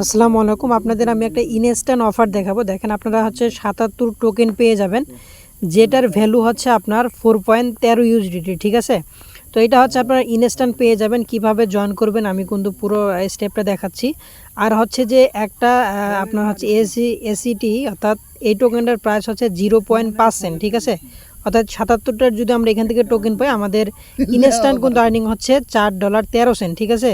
আসসালামু আলাইকুম। আপনাদের আমি একটা ইনস্ট্যান্ট অফার দেখাবো। দেখেন আপনারা হচ্ছে সাতাত্তর টোকেন পেয়ে যাবেন। যেটার ভ্যালু হচ্ছে আপনার ফোর পয়েন্ট তেরো ইউজডিটি ঠিক আছে? তো এটা হচ্ছে আপনারা ইনস্ট্যান্ট পেয়ে যাবেন। কীভাবে জয়েন করবেন আমি কিন্তু পুরো স্টেপটা দেখাচ্ছি। আর হচ্ছে যে একটা আপনার হচ্ছে এসি এসিটি অর্থাৎ এই টোকেনটার প্রাইস হচ্ছে জিরো পয়েন্ট পার্সেন্ট ঠিক আছে? অর্থাৎ সাতাত্তরটার যদি আমরা এখান থেকে টোকেন পাই আমাদের ইনস্ট্যান্ট কিন্তু আর্নিং হচ্ছে চার ডলার তেরো সেন্ট ঠিক আছে?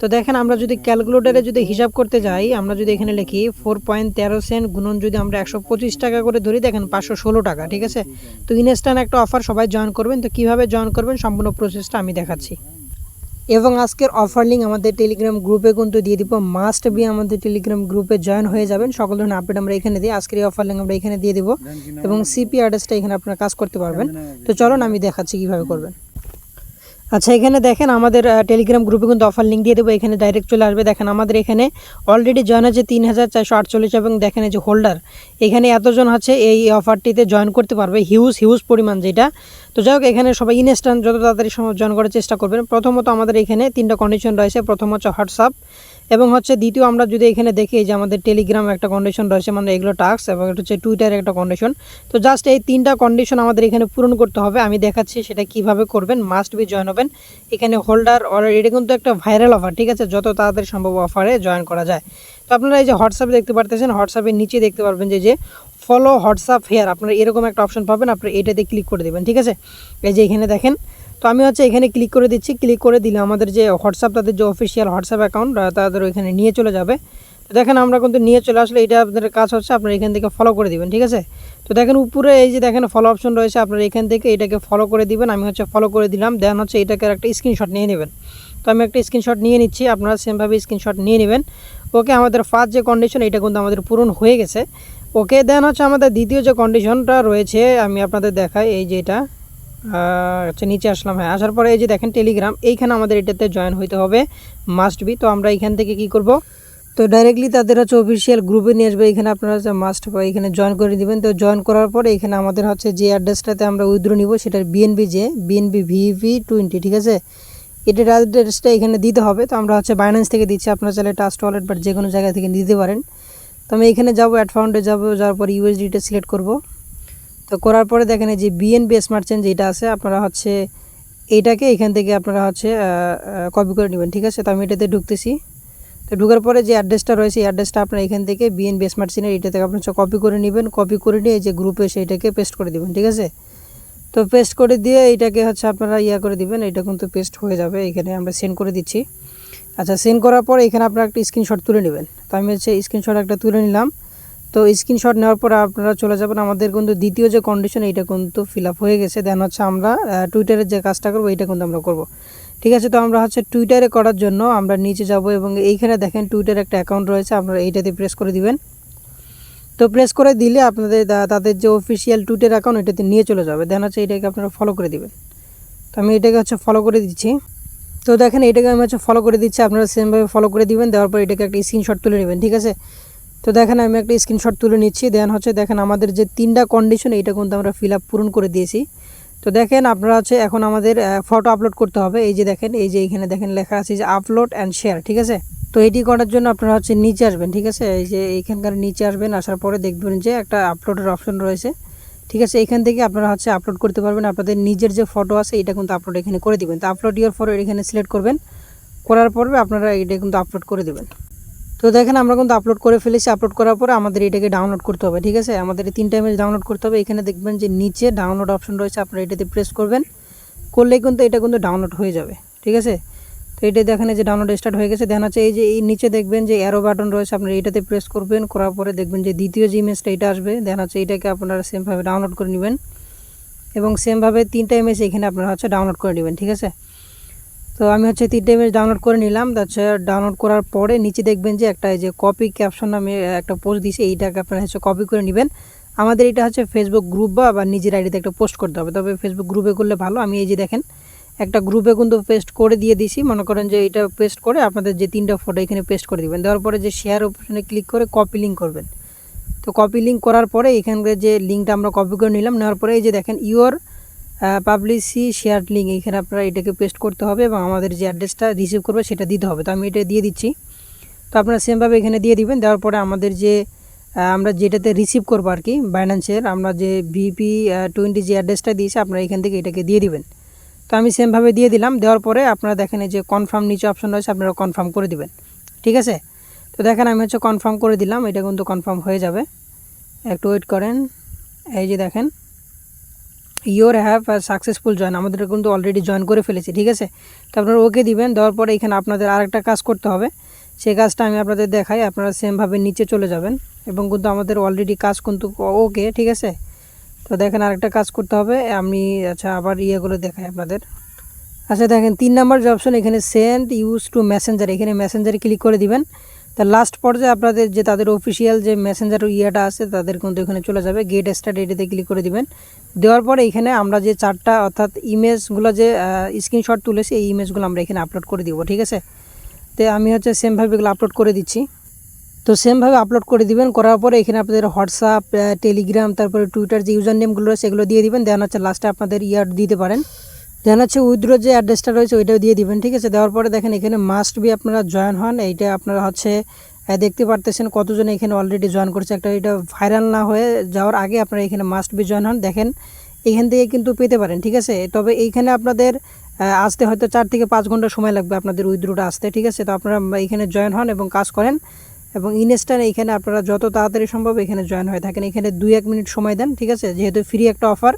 তো দেখেন আমরা যদি ক্যালকুলেটারে যদি হিসাব করতে যাই আমরা যদি এখানে লিখি ফোর পয়েন্ট তেরো সেন্ট গুণন যদি আমরা একশো পঁচিশ টাকা করে ধরি দেখেন পাঁচশো ষোলো টাকা ঠিক আছে? তো ইনস্ট্যান্ট একটা অফার সবাই জয়েন করবেন তো কীভাবে জয়েন করবেন সম্পূর্ণ প্রসেসটা আমি দেখাচ্ছি। এবং আজকের অফার লিঙ্ক আমাদের টেলিগ্রাম গ্রুপে কিন্তু দিয়ে দিব। মাস্ট বি আমাদের টেলিগ্রাম গ্রুপে জয়েন হয়ে যাবেন। সকল ধরনের আপডেট আমরা এখানে দিই আজকের এই অফার লিঙ্ক আমরা এখানে দিয়ে দিব। এবং সিপি অ্যাড্রেসটা এখানে আপনারা কাজ করতে পারবেন। তো চলুন আমি দেখাচ্ছি কীভাবে করবেন। আচ্ছা এখানে দেখেন আমাদের টেলিগ্রাম গ্রুপে কিন্তু অফার লিঙ্ক দিয়ে দেবো। এখানে ডাইরেক্ট চলে আসবে। দেখেন আমাদের এখানে অলরেডি জয়েন আছে তিন হাজার চারশো আটচল্লিশ এবং দেখেন এই যে হোল্ডার এখানে এতজন আছে, এই অফারটিতে জয়েন করতে পারবে। হিউজ হিউজ পরিমাণ যেটা। তো যাই হোক, এখানে সবাই ইনস্ট্যান্ট যত তাড়াতাড়ি জয়েন করার চেষ্টা করবেন। প্রথমত আমাদের এখানে তিনটা কন্ডিশন রয়েছে। প্রথম হচ্ছে হোয়াটসঅ্যাপ এবং হচ্ছে দ্বিতীয় আমরা যদি এখানে দেখি যে আমাদের টেলিগ্রাম একটা কন্ডিশন রয়েছে মানে এগুলো টাস্ক এবং হচ্ছে টুইটার একটা কন্ডিশন তো জাস্ট এই তিনটা কন্ডিশন আমাদের এখানে পূরণ করতে হবে। আমি দেখাচ্ছি সেটা কীভাবে করবেন মাস্ট বি জয়েন হবেন। এখানে হোল্ডার অলরেডি এটা কিন্তু একটা ভাইরাল অফার ঠিক আছে? যত তাড়াতাড়ি সম্ভব অফারে জয়েন করা যায়। তো আপনারা এই যে হোয়াটসঅ্যাপে দেখতে পারতেছেন হোয়াটসঅ্যাপের নিচে দেখতে পারবেন যে যে ফলো হোয়াটসঅ্যাপ হেয়ার আপনারা এরকম একটা অপশন পাবেন, আপনারা এটাতে ক্লিক করে দেবেন, ঠিক আছে? এই যে এখানে দেখেন তো আমি হচ্ছে এখানে ক্লিক করে দিচ্ছি ক্লিক করে দিলে আমাদের যে হোয়াটসঅ্যাপ তাদের যে অফিসিয়াল হোয়াটসঅ্যাপ অ্যাকাউন্ট তাদের ওইখানে নিয়ে চলে যাবে। তো দেখেন আমরা কিন্তু নিয়ে চলে আসলে এটা আপনাদের কাজ হচ্ছে আপনারা এখান থেকে ফলো করে দিবেন, ঠিক আছে? তো দেখেন উপরে এই যে দেখেন ফলো অপশন রয়েছে, আপনারা এখান থেকে এটাকে ফলো করে দিবেন, আমি হচ্ছে ফলো করে দিলাম, দেন হচ্ছে এটাকে একটা স্ক্রিনশট নিয়ে নেবেন। তো আমি একটা স্ক্রিনশট নিয়ে নিচ্ছি, আপনারা সেমভাবে স্ক্রিনশট নিয়ে নেবেন। ওকে, আমাদের ফার্স্ট যে কন্ডিশন এটা কিন্তু আমাদের পূরণ হয়ে গেছে। ওকে, দেন হচ্ছে আমাদের দ্বিতীয় যে কন্ডিশনটা রয়েছে, আমি আপনাদের দেখাই, এই যে এটা। আচ্ছা নিচে আসলাম হ্যাঁ আসার পরে এই যে দেখেন টেলিগ্রাম এইখানে আমাদের এটাতে জয়েন হইতে হবে মাস্ট বি তো আমরা এখান থেকে কি করব? তো ডাইরেক্টলি তাদের হচ্ছে অফিসিয়াল গ্রুপে নিয়ে আসবে, এখানে আপনারা হচ্ছে মাস্ট এখানে জয়েন করে দিবেন। তো জয়েন করার পরে এখানে আমাদের হচ্ছে যে অ্যাড্রেসটাতে আমরা উইথড্র নিব, সেটার বিএনবি যে বিএনবি ভিভি টোয়েন্টি ঠিক আছে? এটার অ্যাড্রেসটা এখানে দিতে হবে, তো আমরা হচ্ছে বাইন্যান্স থেকে দিচ্ছি, আপনারা চাইলে টাস্ট ওয়ালেট বা যে কোনো জায়গা থেকে দিতে পারেন। তো আমি এখানে যাব অ্যাড ফাউন্ডে যাব, যাওয়ার পর ইউএসডিটা সিলেক্ট করব। তো করার পরে দেখেন এই যে বিএনবি স্মার্ট চেঞ্জ যেটা আছে, আপনারা হচ্ছে এইটাকে এখান থেকে আপনারা হচ্ছে কপি করে নেবেন, ঠিক আছে? তো আমি এটাতে ঢুকতেছি। তো ঢুকার পরে যে অ্যাড্রেসটা রয়েছে, এই অ্যাড্রেসটা আপনার এখান থেকে বিএনবি স্মার্ট চেনের এটা থেকে আপনার কপি করে নেবেন। কপি করে নিয়ে যে গ্রুপে সেইটাকে পেস্ট করে দিবেন, ঠিক আছে? তো পেস্ট করে দিয়ে এইটাকে হচ্ছে আপনারা ইয়া করে দিবেন, এটা কিন্তু পেস্ট হয়ে যাবে। এখানে আমরা সেন্ড করে দিচ্ছি। আচ্ছা সেন্ড করার পর এখানে আপনারা একটা স্ক্রিনশট তুলে নেবেন। তো আমি হচ্ছে স্ক্রিনশট একটা তুলে নিলাম। তো স্ক্রিনশট নেওয়ার পর আপনারা চলে যাবেন। আমাদের কিন্তু দ্বিতীয় যে কন্ডিশন এইটা কিন্তু ফিল হয়ে গেছে। দেন হচ্ছে আমরা টুইটারের যে কাজটা করব এটা কিন্তু আমরা করব। ঠিক আছে, তো আমরা হচ্ছে টুইটারে করার জন্য আমরা নিচে যাব এবং এইখানে দেখেন টুইটার একটা অ্যাকাউন্ট রয়েছে, আপনারা এইটাতে প্রেস করে দিবেন। তো প্রেস করে দিলে আপনাদের তাদের যে অফিসিয়াল টুইটার অ্যাকাউন্ট এটাতে নিয়ে চলে যাবে। দেন হচ্ছে এটাকে আপনারা ফলো করে দিবেন। তো আমি এটাকে হচ্ছে ফলো করে দিচ্ছি। তো দেখেন, এটাকে আমি হচ্ছে ফলো করে দিচ্ছি, আপনারা সেমভাবে ফলো করে দিবেন, দেওয়ার পর এটাকে একটা স্ক্রিনশট তুলে নেবেন। ঠিক আছে? তো দেখেন, আমি একটা স্ক্রিনশট তুলে নিচ্ছি। দেন হচ্ছে, দেখেন, আমাদের যে তিনটা কন্ডিশন এটা কিন্তু আমরা ফিল পূরণ করে দিয়েছি। তো দেখেন, আপনারা হচ্ছে, এখন আমাদের ফটো আপলোড করতে হবে। এই যে দেখেন, এই যে এখানে দেখেন লেখা আছে যে আপলোড অ্যান্ড শেয়ার ঠিক আছে? তো এটি করার জন্য আপনারা হচ্ছে নিচে আসবেন, ঠিক আছে? এই যে এইখানকার নিচে আসবেন, আসার পরে দেখবেন যে একটা আপলোডের অপশন রয়েছে, ঠিক আছে? এখান থেকে আপনারা হচ্ছে আপলোড করতে পারবেন। আপনাদের নিজের যে ফটো আছে এটা কিন্তু আপলোড এখানে করে দিবেন। তো আপলোড ইয়ার ফটো এখানে সিলেক্ট করবেন। করার পরে আপনারা এটা কিন্তু আপলোড করে দেবেন। তো দেখেন, আমরা কিন্তু আপলোড করে ফেলেছি। আপলোড করার পরে আমাদের এটাকে ডাউনলোড করতে হবে, ঠিক আছে? আমাদের তিনটা ইমেজ ডাউনলোড করতে হবে। এখানে দেখবেন যে নিচে ডাউনলোড অপশন রয়েছে, আপনারা এটাতে প্রেস করবেন। করলেই কিন্তু এটা কিন্তু ডাউনলোড হয়ে যাবে, ঠিক আছে? তো এটা দেখেন যে ডাউনলোড স্টার্ট হয়ে গেছে। দেন হচ্ছে এই যে, এই নিচে দেখবেন যে অ্যারো বাটন রয়েছে, আপনারা এটাতে প্রেস করবেন। করার পরে দেখবেন যে দ্বিতীয় যে ইমেজটা এটা আসবে। দেন হচ্ছে এটাকে আপনারা সেমভাবে ডাউনলোড করে নেবেন। এবং সেমভাবে তিনটা ইমেজ এখানে আপনারা হচ্ছে ডাউনলোড করে নেবেন, ঠিক আছে? তো আমি হচ্ছে তিনটে ইমেজ ডাউনলোড করে নিলাম। হচ্ছে ডাউনলোড করার পরে নিচে দেখবেন যে একটা যে কপি ক্যাপশন আমি একটা পোস্ট দিয়েছি, এইটাকে আপনারা হচ্ছে কপি করে নেবেন। আমাদের এটা হচ্ছে ফেসবুক গ্রুপ বা বা নিজের আইডিতে একটা পোস্ট করতে হবে। তবে ফেসবুক গ্রুপে করলে ভালো। আমি এই যে দেখেন, একটা গ্রুপে কিন্তু পেস্ট করে দিয়ে দিছি মনে করেন যে এটা পেস্ট করে আপনাদের যে তিনটা ফটো এখানে পেস্ট করে দিবেন। দেওয়ার পরে যে শেয়ার অপশনে ক্লিক করে কপি লিঙ্ক করবেন। তো কপি লিঙ্ক করার পরে এখানকার যে লিঙ্কটা আমরা কপি করে নিলাম, নেওয়ার পরে এই যে দেখেন ইউর পাবলিসি শেয়ার লিঙ্ক এখানে আপনারা এটাকে পেস্ট করতে হবে এবং আমাদের যে অ্যাড্রেসটা রিসিভ করবে সেটা দিতে হবে। তো আমি এটা দিয়ে দিচ্ছি। তো আপনারা সেমভাবে এখানে দিয়ে দিবেন, দেওয়ার পরে আমাদের যে আমরা যেটাতে রিসিভ করব আর কি বাইন্যান্সের আমরা যে ভিপি টোয়েন্টি যে অ্যাড্রেসটা দিয়েছি, আপনারা এখান থেকে এটাকে দিয়ে দিবেন। তো আমি সেমভাবে দিয়ে দিলাম, দেওয়ার পরে আপনারা দেখেন যে কনফার্ম নিচে অপশন রয়েছে, আপনারা কনফার্ম করে দিবেন। ঠিক আছে? তো দেখেন আমি হচ্ছে কনফার্ম করে দিলাম, এটা কিন্তু কনফার্ম হয়ে যাবে। একটু ওয়েট করেন। এই যে দেখেন ইওর হ্যাভ সাকসেসফুল জয়েন আমাদের কিন্তু অলরেডি জয়েন করে ফেলেছি, ঠিক আছে? তো আপনারা ওকে দিবেন, দেওয়ার পরে এখানে আপনাদের আরেকটা কাজ করতে হবে। সেই কাজটা আমি আপনাদের দেখাই, আপনারা সেমভাবে নিচে চলে যাবেন এবং কিন্তু আমাদের অলরেডি কাজ কিন্তু ওকে, ঠিক আছে? তো দেখেন আরেকটা কাজ করতে হবে, আমি আচ্ছা আবার ইয়েগুলো দেখাই আপনাদের। আচ্ছা দেখেন, তিন নাম্বার যে অপশন এখানে সেন্ড ইউজ টু মেসেঞ্জার এখানে মেসেঞ্জারে ক্লিক করে দিবেন। তা লাস্ট পর্যায়ে আপনাদের যে তাদের অফিসিয়াল যে মেসেঞ্জার ইয়েটা আছে, তাদের কিন্তু এখানে চলে যাবে। গেট স্টার্ট এটাতে ক্লিক করে দিবেন। দেওয়ার পরে এখানে আমরা যে চারটা অর্থাৎ ইমেজগুলো যে স্ক্রিনশট তুলেছি, এই ইমেজগুলো আমরা এখানে আপলোড করে দিব, ঠিক আছে? তো আমি হচ্ছে সেমভাবে এগুলো আপলোড করে দিচ্ছি। তো সেমভাবে আপলোড করে দিবেন, করার পরে এখানে আপনাদের হোয়াটসঅ্যাপ টেলিগ্রাম তারপরে টুইটার যে ইউজার নেমগুলো রয়েছে, এগুলো দিয়ে দিবেন। দেন হচ্ছে লাস্টে আপনাদের ইয়ার দিতে পারেন। দেন হচ্ছে উইথড্র যে অ্যাড্রেসটা রয়েছে ওইটাও দিয়ে দিবেন, ঠিক আছে? দেওয়ার পরে দেখেন এখানে মাস্ট বি আপনারা জয়েন হন। এইটা আপনারা হচ্ছে দেখতে পারতেছেন কতজন এখানে অলরেডি জয়েন করছে। একটা এটা ভাইরাল না হয়ে যাওয়ার আগে আপনারা এখানে মাস্ট বি জয়েন হন। দেখেন, এখান থেকে কিন্তু পেতে পারেন, ঠিক আছে? তবে এইখানে আপনাদের আসতে হয়তো চার থেকে পাঁচ ঘণ্টা সময় লাগবে আপনাদের উইথড্রোটা আসতে, ঠিক আছে? তো আপনারা এখানে জয়েন হন এবং কাজ করেন এবং ইনস্ট্যান্ট এখানে আপনারা যত তাড়াতাড়ি সম্ভব এখানে জয়েন হয়ে থাকেন। এখানে দুই এক মিনিট সময় দেন, ঠিক আছে? যেহেতু ফ্রি একটা অফার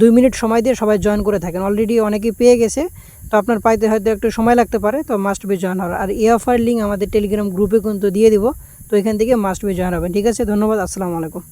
দুই মিনিট সময় দিয়ে সবাই জয়েন করে থাকেন। অলরেডি অনেকেই পেয়ে গেছে, তো আপনার পাইতে হয়তো একটু সময় লাগতে পারে, তো মাস্ট বি জয়েন হওয়ার। আর এই অফার লিঙ্ক আমাদের টেলিগ্রাম গ্রুপে কিন্তু দিয়ে দিব, তো এখান থেকে মাস্ট বি জয়েন হবেন। ঠিক আছে, ধন্যবাদ, আসসালামু আলাইকুম।